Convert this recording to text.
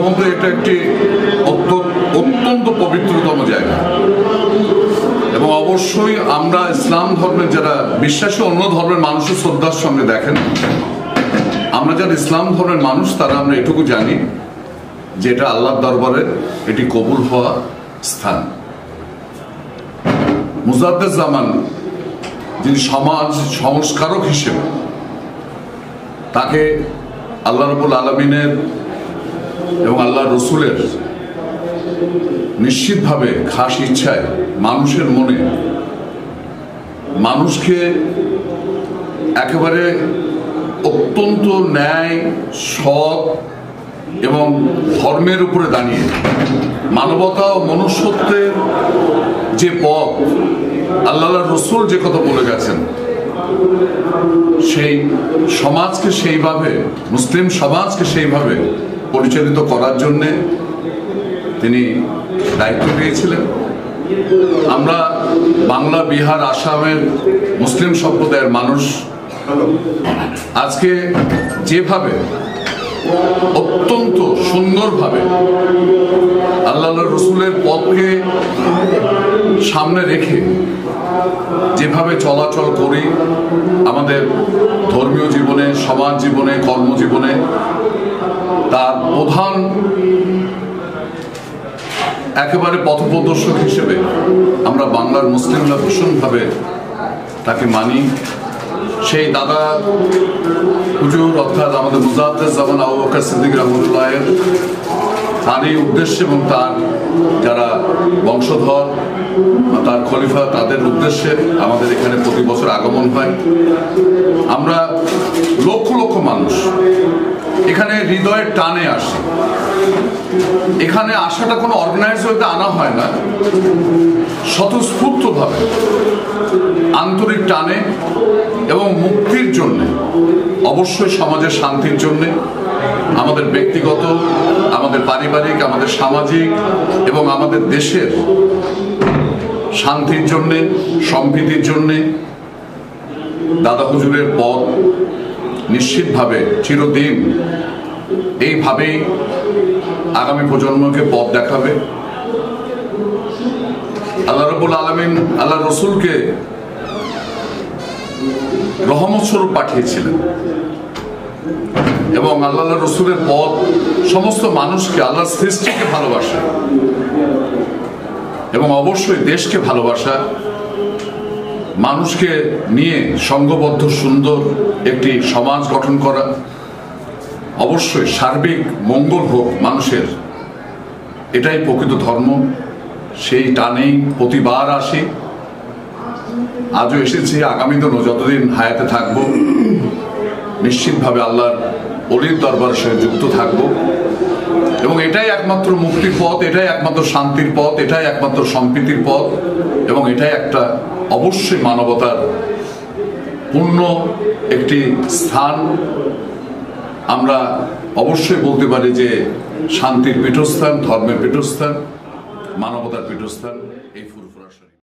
প্রথমত এটা একটি অত্য- অত্যন্ত পবিত্রতম জায়গা। এবং অবশ্যই আমরা ইসলাম ধর্মের যারা বিশ্বাসী, অন্য ধর্মের মানুষের শ্রদ্ধার সঙ্গে দেখেন। আমরা যারা ইসলাম ধর্মের মানুষ, তারা আমরা এটুকু জানি যে এটা আল্লাহর দরবারে এটি কবুল হওয়া স্থান। মুজাদ্দের জামান, যিনি সমাজ, সংস্কারক হিসেবে, তাকে আল্লাহ রবুল আলমিনের এবং আল্লাহ রসুলের নিশ্চিতভাবে খাস ইচ্ছায় মানুষের মনে মানুষকে একেবারে অত্যন্ত ন্যায়, সৎ এবং ধর্মের উপরে দাঁড়িয়ে মানবতা ও মনুষ্যত্বের যে পথ, আল্লাহ রসুল যে কথা বলে গেছেন, সেই সমাজকে সেইভাবে, মুসলিম সমাজকে সেইভাবে পরিচালিত করার জন্যে তিনি দায়িত্ব পেয়েছিলেন। আমরা বাংলা, বিহার, আসামের মুসলিম সম্প্রদায়ের মানুষ। আজকে যেভাবে অত্যন্ত সুন্দরভাবে আল্লাহ রসুলের পথকে সামনে রেখে যেভাবে চলাচল করি আমাদের ধর্মীয় জীবনে, সমাজ জীবনে, কর্মজীবনে, তার প্রধান একেবারে পথপ্রদর্শক হিসেবে আমরা বাংলার মুসলিমরা ভীষণভাবে তাকে মানি। সেই দাদা অর্থাৎ আমাদের মুজাদ্দেদ জামান আবু বকর সিদ্দিক রহমতুল্লাহের তারই উদ্দেশ্য এবং তার যারা বংশধর তার খলিফা, তাদের উদ্দেশ্যে আমাদের এখানে প্রতি বছর আগমন হয়। আমরা লক্ষ লক্ষ মানুষ এখানে হৃদয়ের টানে আসে। এখানে আসাটা কোনো অর্গানাইজ হতে আনা হয় না। স্বতঃস্ফূর্তভাবে আন্তরিক টানে এবং মুক্তির জন্যে, অবশ্যই সমাজের শান্তির জন্যে, আমাদের ব্যক্তিগত, আমাদের পারিবারিক, আমাদের সামাজিক এবং আমাদের দেশের শান্তির জন্যে, সম্প্রীতির জন্যে দাদা হুজুরের পথ নিশ্চিতভাবে চিরদিন এইভাবেই আগামী প্রজন্মকে পথ দেখাবে। আল্লাহ রবুল আলমিন আল্লাহ রসুলকে রহমত স্বরূপ পাঠিয়েছিলেন এবং আল্লাহ রসুলের পথ সমস্ত মানুষকে আল্লাহ সৃষ্টিকে ভালোবাসা এবং অবশ্যই দেশকে ভালোবাসা মানুষকে নিয়ে সংঘবদ্ধ সুন্দর একটি সমাজ গঠন করা অবশ্যই সার্বিক মঙ্গল হোক মানুষের। এটাই প্রকৃত ধর্ম। সেই টানেই প্রতিবার আসি। আজও এসেছি, আগামী দিনও যতদিন হায়াতে থাকব, নিশ্চিতভাবে আল্লাহর অলির দরবারের সঙ্গে যুক্ত থাকব। এবং এটাই একমাত্র মুক্তির পথ, এটাই একমাত্র শান্তির পথ, এটাই একমাত্র সম্প্রীতির পথ। এবং এটাই একটা অবশ্যই মানবতার পূর্ণ একটি স্থান। আমরা অবশ্যই বলতে পারি যে শান্তির পীঠস্থান, ধর্মের পীঠস্থান, মানবতার পীঠস্থান